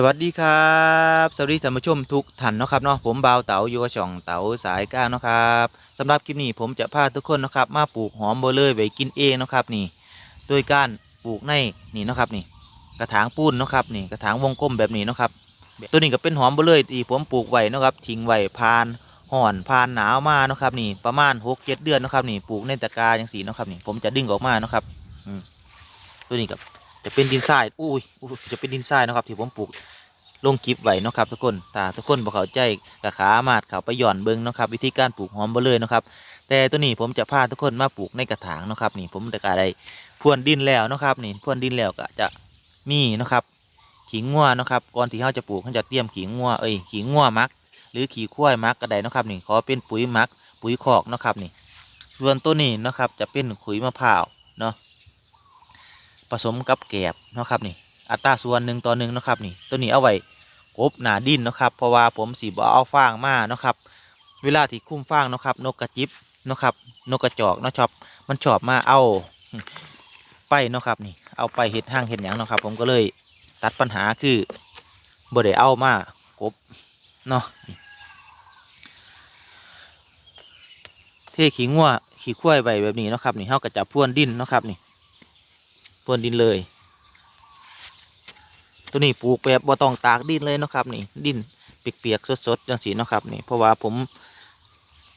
สวัสดีครับ สวัสดีท่านผู้ชมทุกท่านนะครับเนาะผมบ่าวเต๋าอยู่กับช่องเต๋าสายก้านเนาะครับสำหรับคลิปนี้ผมจะพาทุกคนนะครับ มาปลูกหอมเบอร์เลยไว้กินเองนะครับนี่โดยการปลูกในนี่นะครับนี่ กระถางปูนนะครับนี่กระถางวงกลมแบบนี้นะครับตัวนี้ก็เป็นหอมเบอร์เลยที่ผมปลูกไว้นะครับทิ้งไว้พานห่อนพานหนาวมานะครับนี่ประมาณหกเจ็ดเดือนนะครับนี่ปลูกในตะกร้าอย่างสีนะครับนี่ผมจะดึงออกมานะครับอืมตัวนี้ก็ จะเป็นดินทรายอุ้ยจะเป็นดินทรายนะครับที่ผมปลูกลงคลิปไว้นะครับทุกคนถ้าทุกคนบอกเขาใจกะขามาดเขาไปหย่อนเบิ้งนะครับวิธีการปลูกหอมเบอเลยนะครับ แต่ตัวนี้ผมจะพาทุกคนมาปลูกในกระถางนะครับ นี่ผมจะกะได้พรวนดินแล้วนะครับ นี่พรวนดินแล้วก็จะมีนะครับ ขิงงัวนะครับก่อนที่เขาจะปลูกเขาจะเตรียมขิงงัวเอ้ยขิงงัวมัก หรือขี้ควยมักก็ได้นะครับนี่ขอเป็นปุ๋ยมัก ปุ๋ยคอกนะครับนี่ส่วนตัวนี้นะครับจะเป็นขุยมะพร้าวเนาะ ผสมกับแกบเนาะครับนี่ อัตราส่วนหนึ่งต่อหนึ่งเนาะครับนี่ ตัวนี้เอาไว้กบหนาดินเนาะครับ เพราะว่าผมสีบ่เอาฟางมาเนาะครับ เวลาที่คุ้มฟางเนาะครับ นกกระจิบเนาะครับ นกกระจอกเนาะชอบ มันชอบมาเอาไปเนาะครับนี่ เอาไปเห็ดห้างเห็ดหยังเนาะครับ ผมก็เลยตัดปัญหาคือบ่ได้เอามากบเนาะเทขี้งัวขี้ควายไว้แบบนี้เนาะครับนี่เฮาก็จะพ่วนดินเนาะครับนี่ พ่วนดินเลย ตัวนี้ปลูกแบบบ่ต้องตากดินเลยนะครับนี่ดินเปียกๆสดๆจังสีนะครับนี่เพราะว่าผม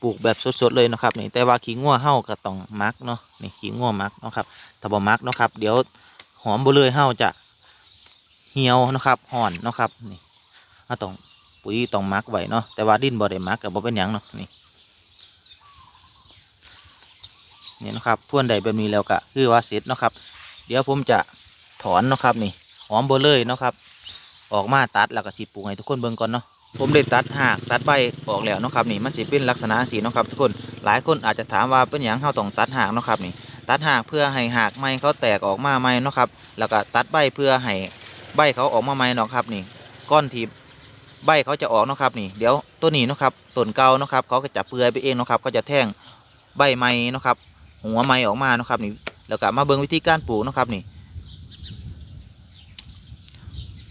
ปลูกแบบสดๆเลยนะครับนี่แต่ว่าขี้งัวเห่าก็ต้องมักเนาะนี่ขี้งัวมักนะครับถ้าบ่มักนะครับ เดี๋ยวหอมบ่เลยเห่าจะเหี่ยวนะครับห่อนนะครับนี่เราต้องปุ๋ยต้องมักไว้เนาะแต่ว่าดินบ่ได้มักก็บ่เป็นหยังเนาะนี่นี่นะครับพ่วนใดแบบนี้แล้วก็คือว่าเสร็จนะครับ ดี๋ยวผมจะถอนเนาะครับนี่หอมเบอร์เลยเนาะครับ ออกมาตัดแล้วก็สิปลูกให้ทุกคนเบิ่งก่อนเนาะผมได้ตัดหากตัดใบออกแล้วเนาะครับนี่มันสิเป็นลักษณะสีเนาะครับทุกคนหลายคนอาจจะถามว่าเป็นอย่างเราต้องตัดหากเนาะครับนี่ ตัดหากเพื่อให้หากไม้เขาแตกออกมาใหม่เนาะครับ แล้วก็ตัดใบเพื่อให้ใบเขาออกมาใหม่เนาะครับนี่ก้อนที่ใบเขาจะออกเนาะครับนี่เดี๋ยวตัวนี้เนาะครับต้นเก่าเนาะครับเขาก็จะเปื่อยไปเองเนาะครับก็จะแท่งใบใหม่เนาะครับหัวใหม่ออกมาเนาะครับนี่ แล้วก็มาเบิ่งวิธีการปลูกนะครับนี่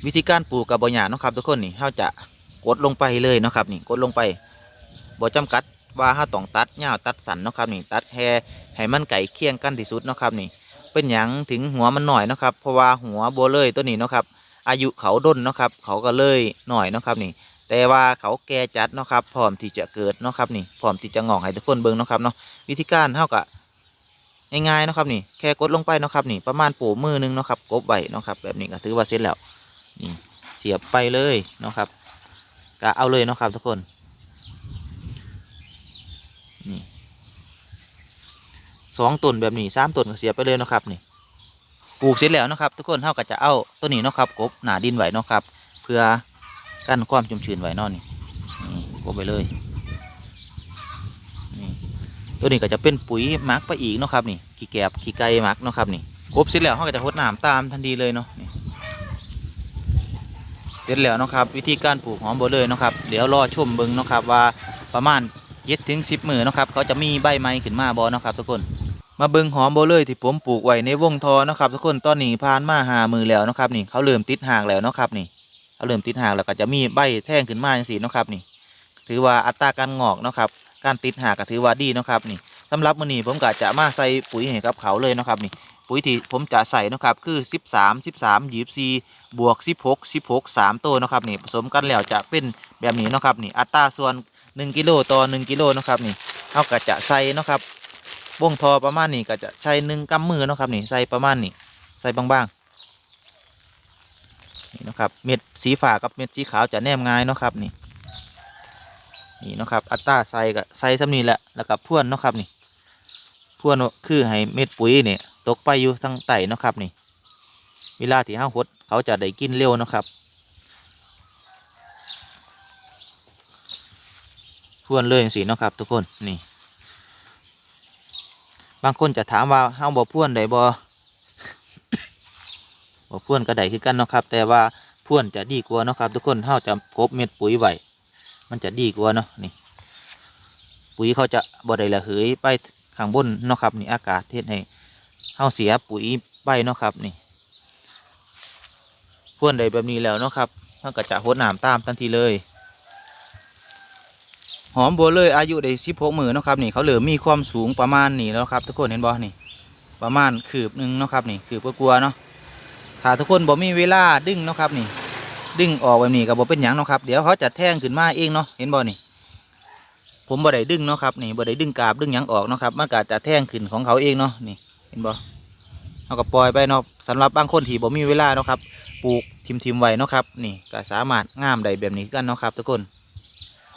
วิธีการปลูกกับบหยาเนาะครับทุกคนนี่เราจะกดลงไปเลยเนาะครับนี่กดลงไปบ่จำกัดว่าเราต้องตัดยาตัดสันเนาะครับนี่ตัดแฮให้มันไก่เคียงกันที่สุดเนาะครับนี่ เป็นหยังถึงหัวมันหน่อยเนาะครับเพราะว่าหัวโบวเลยตัวนี้เนาะครับอายุเขาด้นเนาะครับเขาก็เลยหน่อยเนาะครับนี่ แต่ว่าเขาแก่จัดเนาะครับพร้อมที่จะเกิดเนาะครับนี่พร้อมที่จะงอกให้ทุกคนเบิ่งเนาะครับเนาะวิธีการเท่ากับ ง่ายๆนะครับนี่แค่กดลงไปนะครับนี่ประมาณปูมือหนึงนะครับกบไว้นะครับแบบนี้ก็ถือว่าเสร็จแล้วนี่เสียบไปเลยนะครับก็เอาเลยนะครับทุกคนนี่สองต้นแบบนี้สามต้นก็เสียบไปเลยนะครับนี่ปลูกเสร็จแล้วนะครับทุกคนเท่ากับจะเอาต้นนี้นะครับกบหนาดินไว้นะครับ เพื่อกั้นความชุ่มชื้นไว้นอนนี่นี่กบไปเลย ตัวนี้ก็จะเป็นปุ๋ยมักไปอีกเนาะครับนี่ขี้แกบขี้ไก่มักเนาะครับนี่กบเสร็จแล้วเขาก็จะหดน้ำตามทันทีเลยเนาะนเสร็จแล้วนะครับ วิธีการปลูกหอมบัวเลยเนาะครับเดี๋ยวรอชมเบิ้งเนาะครับว่าประมาณเย็ดถึงสิบมือเนาะครับเขาจะมีใบไม้ขึ้นมาบอเนาะครับทุกคนมาเบิ้งหอมโบเลยที่ผมปลูกไว้ในวงทอเนาะครับทุกคนตอนนี้ผ่านมาหามือแล้วเนาะครับนี่เขาเริ่มติดหางแล้วเนาะครับนี่เขาเริ่มติดหางแล้วก็จะมีใบแท่งขึ้นมาอย่างสีเนาะครับนี่ ถือว่าอัตราการงอกเนาะครับ การติดหางก็ถือว่าดีนะครับนี่สำหรับมื้อนี้ผมก็จะมาใส่ปุ๋ยให้กับเขาเลยนะครับนี่ปุ๋ยที่ผมจะใส่นะครับคือ 13 13 24บวก 16 16 3 ตัวนะครับนี่ผสมกันแล้วจะเป็นแบบนี้นะครับนี่อัตราส่วน 1กิโลต่อ 1กิโลนะครับนี่เขาก็จะใส่นะครับวงทอประมาณนี้ก็จะใช้หนึ่งกำมือนะครับนี่ใส่ประมาณนี้ใส่บางๆนี่นะครับเม็ดสีฟ้ากับเม็ดสีขาวจะแนมง่ายนะครับนี่ นี่นะครับ อัตราใส่ก็ใส่ซ้ำนี้แหละแล้วก็พ่วนนะครับนี่พ่วนคือให้เม็ดปุ๋ยเนี่ยตกไปอยู่ทางใต้เนะครับนี่ เวลาที่ห้าหดเขาจะได้กินเร็วนะครับพ่วนเลยสินะครับ ทุกคนนี่ บางคนจะถามว่าห้าบ่พ่วนได้บ่บ่พ่วนก็ได้คือกันนะครับ แต่ว่าพ่วนจะดีกว่านะครับ ทุกคนห้าจะกบเม็ดปุ๋ยไว้ มันจะดีกว่าเนาะนี่ ปุ๋ยเขาจะบ่ได้ระเหยไปข้างบนเนาะครับนี่อากาศเทศให้เฮาเสียปุ๋ยไปเนาะครับนี่พ่วนใดแบบนี้แล้วเนาะครับเขาก็จะหดน้ำตามทันทีเลย หอมบัวเลยอายุได้สิบหกมือเนาะครับนี่เขาเหลือมีความสูงประมาณนี้แล้วครับ ทุกคนเห็นบ่นี่ ประมาณคืบหนึ่งเนาะครับนี่คืบกลัวเนาะถ้าทุกคนบ่มีเวลาดึงเนาะครับนี่ ดึงออกแบบนี้ก็บ่เป็นหยังเนาะครับ เดี๋ยวเขาจะแท่งขึ้นมาเองเนาะเห็นบ่นี่ ผมบ่ได้ดึงเนาะครับนี่บ่ได้ดึงกาบดึงหยังออกเนาะครับมันก็จะแท่งขึ้นของเขาเองเนาะนี่เห็นบ่เขาก็ปล่อยไปเนาะสำหรับบางคนที่บ่มีเวลาเนาะครับปลูกทิมๆไว้เนาะครับนี่ก็สามารถงามได้แบบนี้กันเนาะครับทุกคน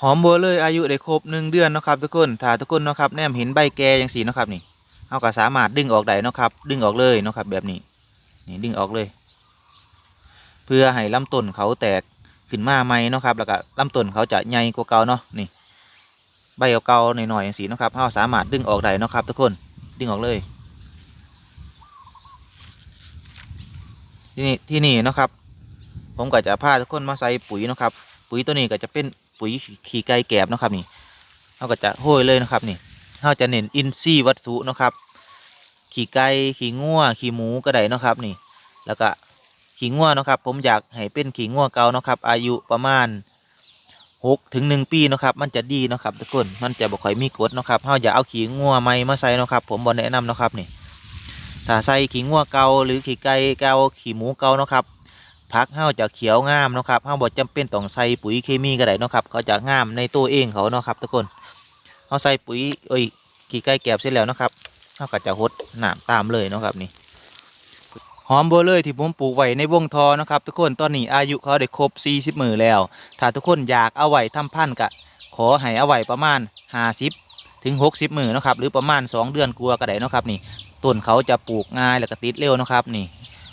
หอมบัวเลยอายุได้ครบหนึ่งเดือนเนาะครับทุกคนถ้าทุกคนเนาะครับแนมเห็นใบแก่ยังสีเนาะครับนี่เขาก็สามารถดึงออกได้เนาะครับ ดึงออกเลยเนาะครับแบบนี้นี่ดึงออกเลย เพื่อให้ลำต้นเขาแตกขึ้นมาใหม่เนาะครับ แล้วก็ลำต้นเขาจะใหญ่กว่าเก่าเนาะนี่ใบเก่าๆหน่อยๆอย่างสีนะครับเขาสามารถดึงออกได้นะครับ ทุกคนดึงออกเลยที่นี่ที่นี่นะครับ ผมก็จะพาทุกคนมาใส่ปุ๋ยนะครับ ปุ๋ยตัวนี้ก็จะเป็นปุ๋ยขี้ไก่แกบนะครับนี่เราก็จะโห้ยเลยนะครับนี่เราจะเน้นอินทรีย์วัตถุนะครับ ขี้ไก่ขี้งัวขี้หมูก็ได้นะครับนี่ แล้วก็ ขี้งัวเนาะครับ ผมอยากให้เป็นขี้งัวเก่าเนาะครับ อายุประมาณหกถึงหนึ่งปีเนาะครับมันจะดีเนาะครับทุกคนมันจะบ่ค่อยมีกรดเนาะครับเราอย่าเอาขี้งัวใหม่มาใส่เนาะครับ ผมบ่แนะนำเนาะครับนี่ถ้าใส่ขี้งัวเก่าหรือขี้ไก่เก่าขี้หมูเก่าเนาะครับผักเฮาจะเขียวงามเนาะครับเฮาบ่จำเป็นต้องใส่ปุ๋ยเคมีก็ได้เนาะครับเขาจะงามในตัวเองเขาเนาะครับทุกคนเฮาใส่ปุ๋ยเอ้ยขี้ไก่แกบเสร็จแล้วเนาะครับเฮาก็จะหดน้ำตามเลยเนาะครับนี่ อมบัวเลยที่ผมปลูกไว้ในวงทอนะครับ ทุกคนตอนนี้อายุเขาได้ครบ 40มือแล้ว ถ้าทุกคนอยากเอาไว้ทำพันธุ์ก็ขอให้เอาไว้ประมาณ 50 ถึง 60มือนะครับหรือประมาณ 2 เดือนกลัวก็ได้นะครับนี่ต้นเขาจะปลูกง่ายแล้วก็ติดเร็วนะครับนี่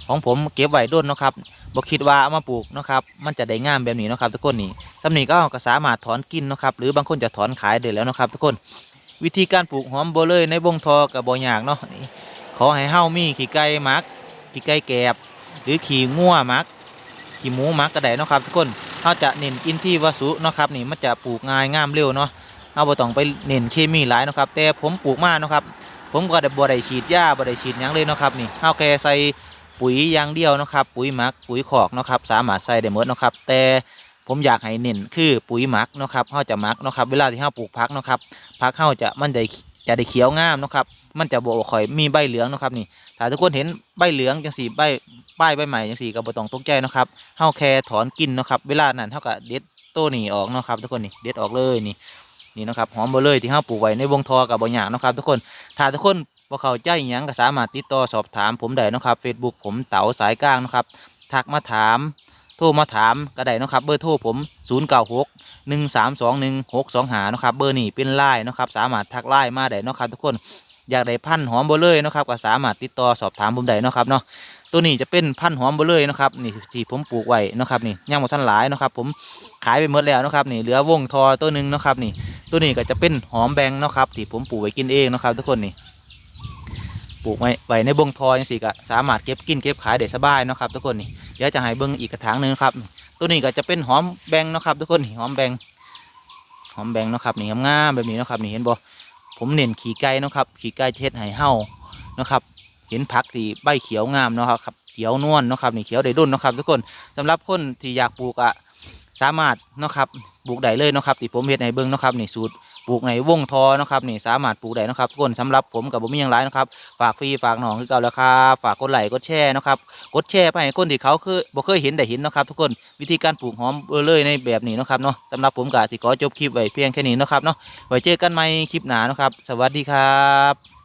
ของผมเก็บไว้ด้นนะครับบ่คิดว่าเอามาปลูกนะครับมันจะได้งามแบบนี้นะครับทุกคนนี่สำนีก็ก็สามารถถอนกินนะครับหรือบางคนจะถอนขายได้แล้วนะครับ ทุกคนวิธีการปลูกหอมโบเลยในวงทอกับบ่ยากเนาะนี่ขอให้เฮามีขี้ไก่หมัก ขี้ไก่แกบ หรือขี้งัวมักขี้หมูมักก็ได้เนาะครับทุกคนเฮาจะเน้นอินที่วัสุเนาะครับนี่มันจะปลูกง่ายงามเร็วเนาะเฮาบ่ต้องไปเน้นเคมีหลายนะครับ แต่ผมปลูกมาเนะครับ ผมก็ได้บ่ได้ฉีดยาบ่ได้ฉีดยังเลยนะครับนี่เฮาแค่ใส่ปุ๋ยอย่างเดียวนะครับ ปุ๋ยหมักปุ๋ยขอกนะครับสามารถใส่ได้หมดนะครับ แต่ผมอยากให้เน้นคือปุ๋ยหมักนะครับเฮาจะหมักนะครับ เวลาที่เฮาปลูกผักนะครับผักเฮาจะมันได้จะได้เขียวงามนะครับ มันจะบ่ค่อยมีใบเหลืองนะครับนี่ ถ้าทุกคนเห็นใบเหลืองจังสีใบป้ายใบใหม่จังสีก็บ่ต้องตกใจนะครับเฮาแค่ถอนกินนะครับเวลานั้นเฮาก็เด็ดต้นนี้ออกนะครับ ทุกคนนี่เด็ดออกเลยนี่นี่นะครับหอมเบอเลยที่เฮาปลูกไว้ในวงทอกับบ่ยากเนะครับ ทุกคนถ้าทุกคนบ่เข้าใจอิหยังก็สามารถติดต่อสอบถามผมได้นะครับ Facebook ผมเต๋าสายกลางนะครับทักมาถามโทรมาถามก็ได้นะครับเบอร์โทรผม 096 1321 625เนาะครับเบอร์นี้เป็นไลน์นะครับสามารถทักไลน์มาได้นะครับทุกคน อยากได้พันธ์หอมเบอเลยนะครับก็สามารถติดต่อสอบถามผมได้นะครับเนาะตัวนี้จะเป็นพันธ์หอมเบอเลยนะครับนี่ที่ผมปลูกไว้นะครับนี่ย่างหมาท่านหลายนะครับผมขายไปหมดแล้วนะครับนี่เหลือวงทอตัวหนึ่งนะครับนี่ตัวนี้ก็จะเป็นหอมแบงนะครับที่ผมปลูกไว้กินเองนะครับ ทุกคนนี่ปลูกไว้ไว้ในบงทอจังสี่ก็สามารถเก็บกินเก็บขายได้สบายนะครับ ทุกคนนี่เดี๋ยวจะให้เบิ้งอีกกระถางหนึ่งครับ ตัวนี้ก็จะเป็นหอมแบงนะครับ ทุกคนนี่หอมแบงหอมแบงนะครับนี่งามๆแบบนี้นะครับนี่เห็นบ่ ผมเน้นขี่ไก่เนาะครับขี่ไก่เทศไห่เห่าเนาะครับเห็นผักที่ใบเขียวงามเนาะครับเขียวนวลเนาะครับนี่เขียวได้ดุนเนาะครับ ทุกคนสำหรับคนที่อยากปลูกอะสามารถเนาะครับปลูกได้เลยเนาะครับที่ผมเห็ดให้เบืองเนาะครับนี่สูตร ปลูกในวงทอนะครับนี่สามารถปลูกได้นะครับทุกคนสำหรับผมกับผมมีอย่างไรนะครับฝากฟรีฝากหนองคือเก่าแล้วครับฝากกดไลค์กดแชร์นะครับกดแชร์ไปให้คนที่เขาคือบ่เคยเห็นได้เห็นนะครับทุกคนวิธีการปลูกหอมเบอร์เลยในแบบนี้นะครับเนาะสำหรับผมกะสิขอจบคลิปไว้เพียงแค่นี้นะครับเนาะไว้เจอกันใหม่คลิปหน้านะครับ สวัสดีครับ